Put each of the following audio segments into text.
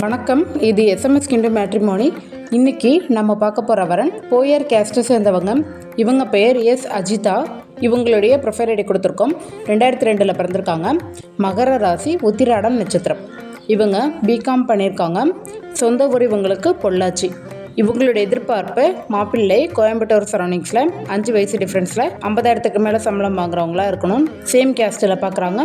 வணக்கம். இது எஸ்எம்எஸ் கிண்டு மேட்ரிமோனி இன்னைக்கு நம்ம பார்க்க போகிற வரன் போயர் கேஸ்ட்டை சேர்ந்தவங்க. இவங்க பெயர் எஸ் அஜிதா. இவங்களுடைய ப்ரொஃபைல் ஐடி கொடுத்துருக்கோம். ரெண்டாயிரத்தி ரெண்டில் பிறந்திருக்காங்க. மகர ராசி உத்திராடம் நட்சத்திரம். இவங்க பிகாம் பண்ணியிருக்காங்க. சொந்த ஊர் இவங்களுக்கு பொள்ளாச்சி. இவங்களுடைய எதிர்பார்ப்பு மாப்பிள்ளை கோயம்புத்தூர் சரௌண்டிங்ஸில் அஞ்சு வயசு டிஃப்ரென்ஸில் ஐம்பதாயிரத்துக்கு மேலே சம்பளம் வாங்குறவங்களா இருக்கணும். சேம் கேஸ்டில் பார்க்குறாங்க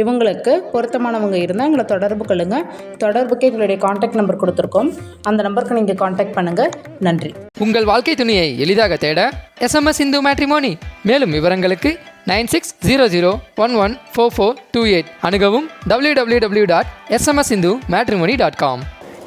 இவங்களுக்கு பொருத்தமானவங்க இருந்தால் எங்களை தொடர்பு கொள்ளுங்கள் தொடர்புக்கு எங்களுடைய காண்டாக்ட் நம்பர் கொடுத்துருக்கோம். அந்த நம்பருக்கு நீங்கள் காண்டாக்ட் பண்ணுங்கள் நன்றி. உங்கள் வாழ்க்கை துணையை எளிதாக தேட எஸ்எம்எஸ் இந்து மேட்ரிமோனி மேலும் விவரங்களுக்கு nine six zero zero one one four four two eight அணுகவும் W W W dot SMS Hindu matrimony dot com